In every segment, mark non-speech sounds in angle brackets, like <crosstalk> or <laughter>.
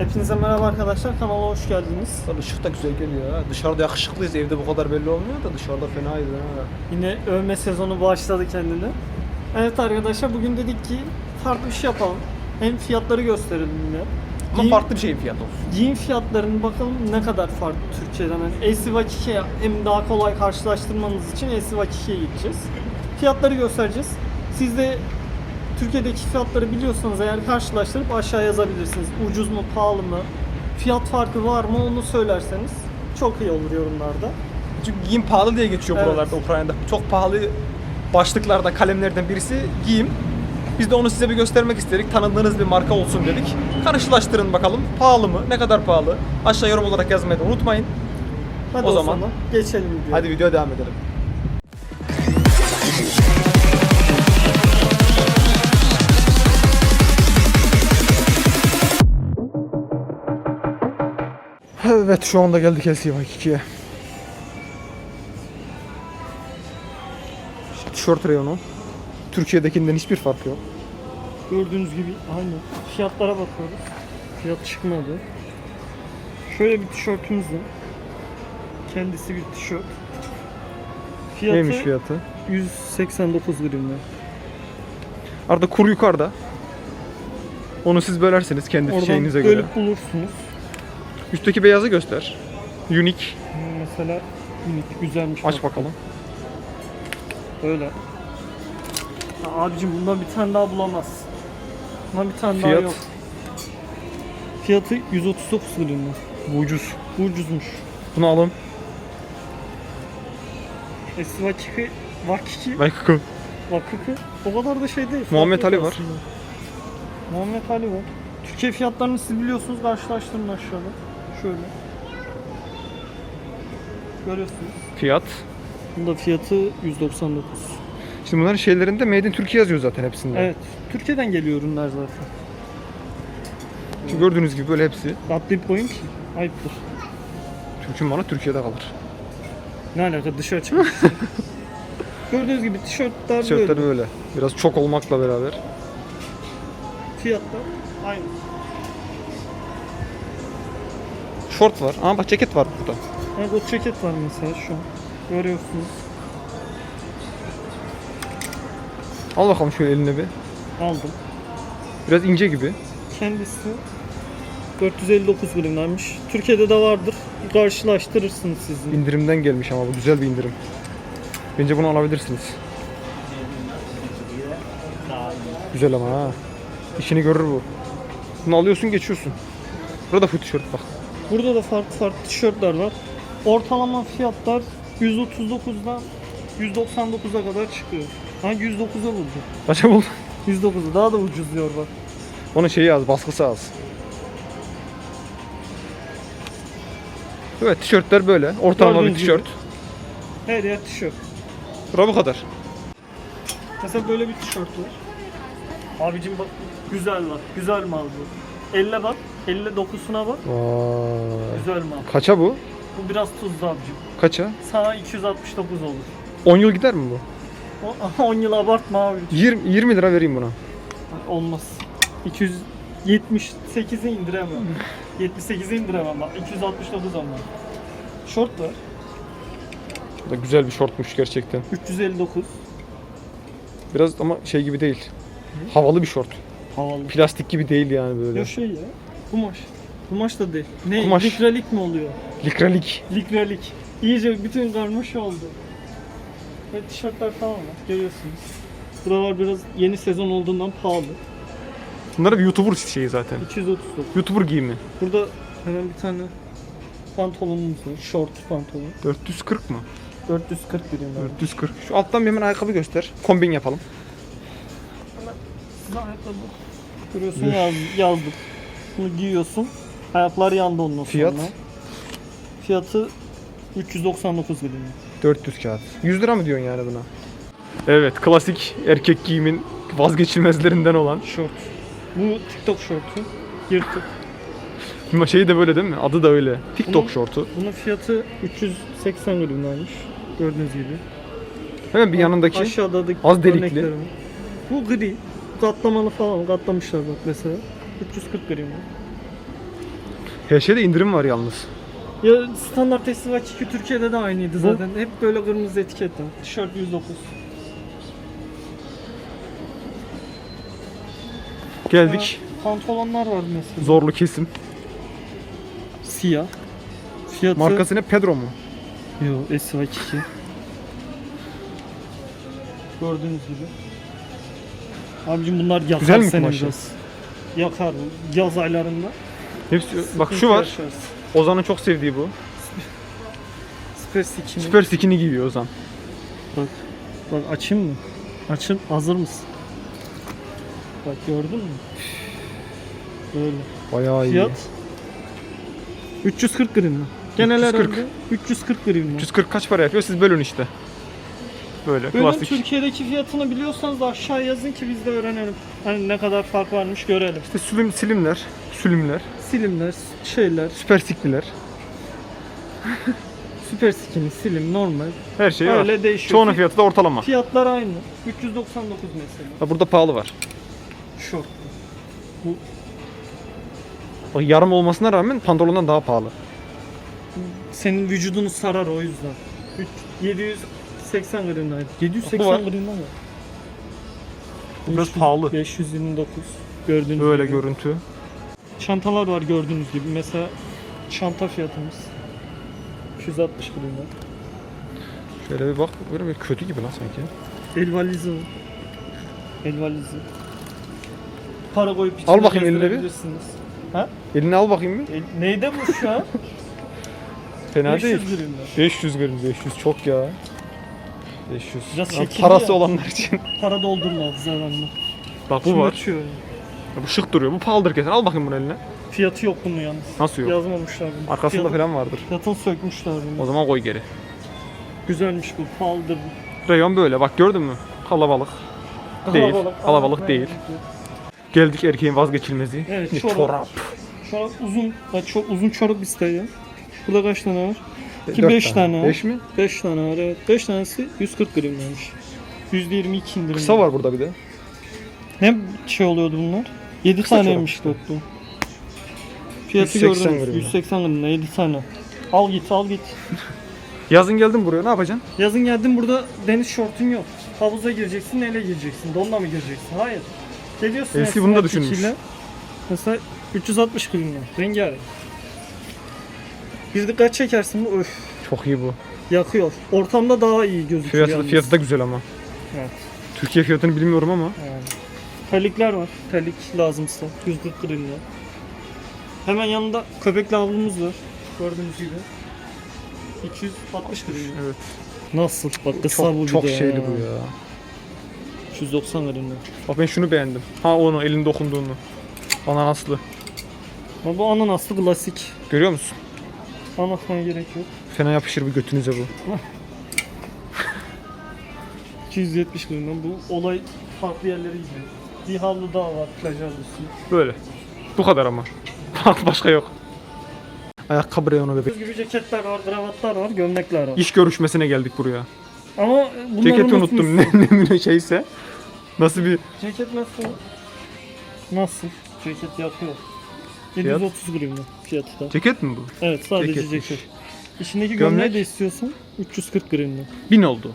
Hepinize merhaba arkadaşlar. Kanala hoş geldiniz. Işık da güzel geliyor ha. Dışarıda yakışıklıyız. Evde bu kadar belli olmuyor da dışarıda fenaydı ha. Yine övme sezonu başladı kendini. Evet arkadaşlar bugün dedik ki farklı bir şey yapalım. Hem fiyatları gösterelim yine. Ama Giyim- farklı bir şeyin fiyatı olsun. Giyim fiyatlarını bakalım ne kadar farklı Türkiye'den. Yani Esiva Kike'ye hem daha kolay karşılaştırmanız için Esiva Kike'ye gideceğiz. Fiyatları göstereceğiz. Siz de Türkiye'deki fiyatları biliyorsanız eğer karşılaştırıp aşağı yazabilirsiniz. Ucuz mu, pahalı mı, fiyat farkı var mı onu söylerseniz çok iyi olur yorumlarda. Çünkü giyim pahalı diye geçiyor Evet. buralarda Ukrayna'da. Çok pahalı başlıklarda kalemlerden birisi giyim. Biz de onu size bir göstermek istedik. Tanıdığınız bir marka olsun dedik. Karşılaştırın bakalım. Pahalı mı? Ne kadar pahalı? Aşağı yorum olarak yazmayı da unutmayın. Hadi O o, zaman- zaman geçelim diyor. Hadi videoya devam edelim. Evet şu anda geldik LCY 2'ye. Tişört reyonu. Türkiye'dekinden hiçbir fark yok. Gördüğünüz gibi aynı. Fiyatlara bakıyoruz. Fiyat çıkmadı. Şöyle bir tişörtümüz var. Kendisi bir tişört. Fiyatı Neymiş fiyatı? 189 gramı. Arada kur yukarıda. Onu siz bölersiniz kendi Oradan şeyinize göre. bölüp bulursunuz. Üstteki beyazı göster. Unique. Mesela minik güzelmiş. Aç bak. bakalım. Öyle. Ha, abicim bundan bir tane daha bulamazsın. Bundan bir tane Fiyat? daha yok. Fiyatı 139 gramı. Bu ucuz. Bu ucuzmuş. Bunu alın. Esvachiki Vakiki Belki Vakıkı o kadar da şey değil. Muhammed farklı Ali var. aslında. Muhammed Ali var. Türkiye fiyatlarını siz biliyorsunuz karşılaştırın aşağıda. Şöyle. Görüyorsunuz. Fiyat. Bunda fiyatı 199. Şimdi bunların şeylerinde Made in Türkiye yazıyor zaten hepsinde. Evet. Türkiye'den geliyor ürünler zaten. Çünkü gördüğünüz gibi böyle hepsi. Atlayıp ki ayıptır. Türk'ün malı Türkiye'de kalır. Ne alaka dışarı çıkmak <laughs> Gördüğünüz gibi tişörtler Tişörtler böyle. böyle. Biraz çok olmakla beraber. Fiyatlar aynı. Şort var. Ama bak ceket var burada. Evet o ceket var mesela şu an. Görüyorsunuz. Al bakalım şöyle eline bir. Aldım. Biraz ince gibi. Kendisi 459 gramlarmış. Türkiye'de de vardır. Karşılaştırırsınız sizin. İndirimden gelmiş ama bu güzel bir indirim. Bence bunu alabilirsiniz. Güzel ama ha. İşini görür bu. Bunu alıyorsun geçiyorsun. Burada full tişört bak. Burada da farklı farklı tişörtler var. Ortalama fiyatlar 139'dan 199'a kadar çıkıyor. Ha 109'a vurdu. Kaça buldun? 109'a daha da ucuz diyor bak. Onun şeyi az, baskısı az. Evet tişörtler böyle. Ortalama bir Gördüğünüz tişört. Her yer tişört. Bura bu kadar. Mesela böyle bir tişört var. Abicim bak güzel bak. Güzel mal bu. Elle bak. Elle dokusuna bak. Vay. Güzel mal. Kaça bu? Bu biraz tuzlu abicim. Kaça? Sana 269 olur. 10 yıl gider mi bu? O- <laughs> 10 yıl abartma abi. 20, 20 lira vereyim buna. Olmaz. 278'i indiremem. <laughs> 78'i indiremem bak. 269 ama. Şort var. Bu da güzel bir şortmuş gerçekten. 359. Biraz ama şey gibi değil. Havalı bir şort. Havalı. Plastik gibi değil yani böyle. Ya şey ya. Kumaş. Kumaş da değil. Ne? Kumaş. Likralik mi oluyor? Likralik. Likralik. İyice bütün karmaşa oldu. Ve tişörtler falan var. Görüyorsunuz. Buralar biraz yeni sezon olduğundan pahalı. Bunlar bir YouTuber şeyi zaten. 239. YouTuber giyimi. Burada hemen bir tane pantolonumuz var. Short pantolon. 440 mı? 440 birim var. 440. Şu alttan bir hemen ayakkabı göster. Kombin yapalım. Ayakkabı. Görüyorsun yaz, yazdık. Bunu giyiyorsun. Ayaklar yandı ondan Fiyat? sonra. Fiyatı 399 birim. 400 kağıt. 100 lira mı diyorsun yani buna? Evet, klasik erkek giyimin vazgeçilmezlerinden olan. Short. Bu TikTok şortu. Yırtık. Ama Şeyi de böyle değil mi? Adı da öyle. TikTok Bunu- şortu. Bunun fiyatı 380 gramlarmış. Gördüğünüz gibi. Hemen bir yanındaki Aşağıda da az delikli. örnekleri var. Bu gri. Katlamalı falan katlamışlar bak mesela. 340 gram. Her şeyde indirim var yalnız. Ya standart SC2 Türkiye'de de aynıydı zaten. Hep böyle kırmızı etiketli. Tişört 109. Geldik. Ya, Pantolonlar var mesela. Zorlu kesim. Siyah. Fiyatı... Markası ne? Pedro mu? Yo, SY2. Gördüğünüz gibi. Abicim bunlar yakar Güzel mi seni kumaşı? biraz. Yakar yaz aylarında. Hepsi, bak şu var. Ozan'ın çok sevdiği bu. Süper Skin'i. Süper skin'i giyiyor Ozan. Bak, bak açayım mı? Açın, hazır mısın? Bak gördün mü? Böyle. Bayağı iyi. Fiyat 340 grivna. Genel 340. herhalde 340 grivna. 340 kaç para yapıyor? Siz bölün işte. Böyle Böyle klasik. Türkiye'deki fiyatını biliyorsanız da aşağı yazın ki biz de öğrenelim. Hani ne kadar fark varmış görelim. İşte slim, slimler, sülümler, Silimler, şeyler, süper sikliler. <laughs> süper skinny, silim, normal. Her şey var. Öyle değişiyor. Çoğunun Fi- fiyatı da ortalama. Fiyatlar aynı. 399 mesela. Ha, burada pahalı var. Şort. Bak yarım olmasına rağmen pantolondan daha pahalı. Senin vücudunu sarar o yüzden. Üç- 780 grivnaydı. 780 Bu var. grivna mı? Biraz 500 pahalı. 529 gördüğünüz Böyle gibi. görüntü. Çantalar var gördüğünüz gibi. Mesela çanta fiyatımız 260 grivna. Şöyle bir bak. Böyle bir kötü gibi lan sanki. El valizi var. El valizi. Para koyup içine Al bakayım eline bir. gezdirebilirsiniz. Ha? Elini al bakayım bir. El, neyde bu şu an? Fena 500 değil. grivna. 500 gram 500 çok ya. 500. Biraz şekilli parası ya. olanlar için. Para doldurma zararlı. Bak bu var. Şımartıyor yani. Ya Bu şık duruyor. Bu pahalıdır kesin. Al bakayım bunu eline. Fiyatı yok bunun yalnız. Nasıl yok? Yazmamışlar bunu. Arkasında Fiyatı- falan vardır. Fiyatını sökmüşler bunu. O zaman koy geri. Güzelmiş bu. Pahalıdır bu. Reyon böyle. Bak gördün mü? Kalabalık. Değil, kalabalık değil. Geldik erkeğin vazgeçilmezi. Evet, çorap. çorap. Uzun. Bak çok uzun çorap isteyen. Burada kaç tane var? Ki Dört 5 tane. 5 mi? 5 tane var evet. 5 tanesi 140 grammış. %22 indirim. Kısa var burada bir de. Ne şey oluyordu bunlar? 7 Kısa taneymiş çorap toplu. Fiyatı 180 gördünüz. gram. 180 gram 7 tane. Al git al git. <laughs> Yazın geldin buraya ne yapacaksın? Yazın geldin burada deniz şortun yok. Havuza gireceksin neyle gireceksin? Donla mı gireceksin? Hayır. Geliyorsun Elsi bunu da Esmer düşünmüş. Kiki'yle. Mesela 360 gram rengarenk. Bir dikkat çekersin bu öf Çok iyi bu. yakıyor. Ortamda daha iyi gözüküyor Fiyatı, yalnız. fiyatı da güzel ama. Evet. Türkiye fiyatını bilmiyorum ama. Yani. Terlikler var. Terlik lazımsa 140 gram lira. Hemen yanında köpekli havlumuz var. Gördüğünüz gibi. 260 gram. Evet. Nasıl? Bak kısa bu Çok, şeyli ya. bu ya. 290 gram lira. Bak ben şunu beğendim. Ha onu elin dokunduğunu. Ananaslı. Ama bu ananaslı klasik. Görüyor musun? Anlatmaya gerek yok. Fena yapışır bu götünüze bu. 270 gram lira. Bu olay farklı yerlere gidiyor. Bir havlu daha var plaj havlusu. Böyle. Bu kadar ama. Başka yok. Ayakkabı reyonu bebek. Gibi ceketler var, kravatlar var, gömlekler var. İş görüşmesine geldik buraya. Ama bunları Ceketi unuttum. Ne, ne, ne şeyse. Nasıl bir Ceket nasıl? Nasıl? Ceket yakıyor. Fiyat? 730 gram lira fiyatı da. ceket mi bu? Evet sadece Ceketmiş. ceket. İçindeki Gömlek? gömleği de istiyorsan 340 gram lira. Bin oldu.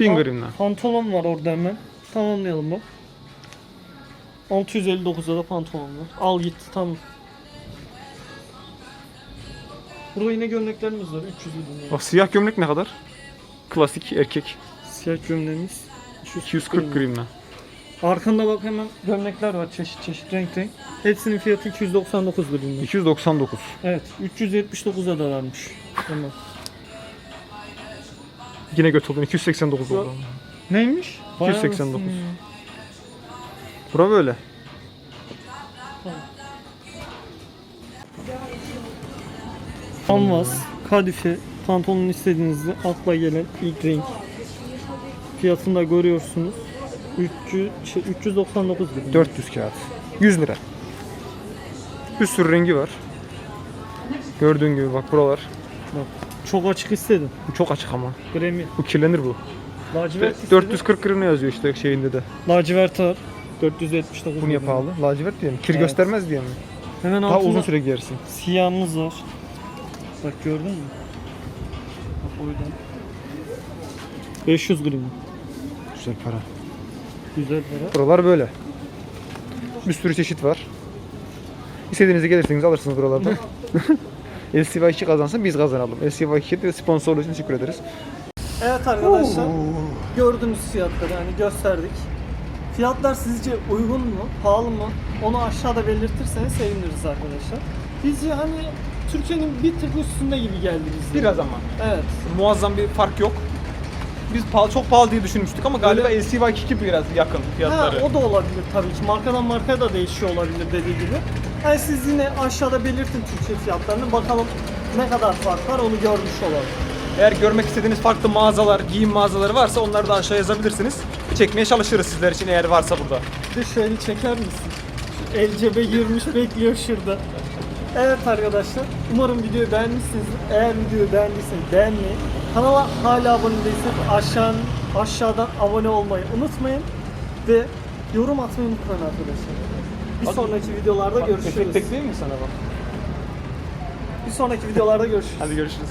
Bin Pa- gramla. Pantolon var orada hemen. Tamamlayalım bak. 659'da da pantolon var. Al git tamam. Burada yine gömleklerimiz var 300 lira. Bak siyah gömlek ne kadar? Klasik erkek. Siyah gömleğimiz 240 gramla. Arkanda bak hemen gömlekler var çeşit çeşit renk renk. Hepsinin fiyatı 299 lira. 299. Evet 379'a da varmış. Tamam. Yine göt oldun. 289 oldu. Neymiş? Vay 289. anasını ya. Bura böyle. Canvas, kadife, pantolon istediğinizde akla gelen ilk renk. Fiyatını da görüyorsunuz. 300, şey, 399 lira. 400 kağıt. 100 lira. Bir sürü rengi var. Gördüğün gibi bak buralar. Bak, çok açık istedim. Bu çok açık ama. Gremi. Bu kirlenir bu. Lacivert istedim. 440 gramına yazıyor işte şeyinde de. Lacivert var. 479 Bu niye pahalı? Lacivert diye mi? Kir Evet. göstermez diye mi? Hemen Daha altında uzun süre giyersin. siyahımız var. Bak gördün mü? Bak oradan. 500 gram. Güzel para. Güzel para. Buralar böyle. Bir sürü çeşit var. İstediğinizde gelirsiniz alırsınız buralardan. <laughs> LCY2 kazansın biz kazanalım. LCY2 de sponsorluğu için teşekkür ederiz. Evet arkadaşlar. Gördüğünüz fiyatları hani gösterdik. Fiyatlar sizce uygun mu, pahalı mı? Onu aşağıda belirtirseniz seviniriz arkadaşlar. Bizce hani Türkiye'nin bir tık üstünde gibi geldi bize. Biraz ama. Evet. Muazzam bir fark yok. Biz pahalı, çok pahalı diye düşünmüştük ama galiba Öyle- LCY2 biraz yakın Ha, fiyatları. o da olabilir tabii ki. Markadan markaya da değişiyor olabilir dediği gibi. Yani siz yine aşağıda belirtin Türkçe fiyatlarını. Bakalım ne kadar fark var onu görmüş olalım. Eğer görmek istediğiniz farklı mağazalar, giyim mağazaları varsa onları da aşağı yazabilirsiniz. Çekmeye çalışırız sizler için eğer varsa burada. Bir de şöyle çeker misin? Şu cebe girmiş bekliyor şurada. Evet arkadaşlar, umarım videoyu beğenmişsinizdir. Eğer videoyu beğendiyseniz beğenmeyi, kanala hala abone değilseniz aşağı, aşağıdan abone olmayı unutmayın ve yorum atmayı unutmayın arkadaşlar. Bir Bak- sonraki videolarda görüşürüz. Efekt tek değil mi sana bak? Bir sonraki videolarda görüşürüz. Hadi görüşürüz.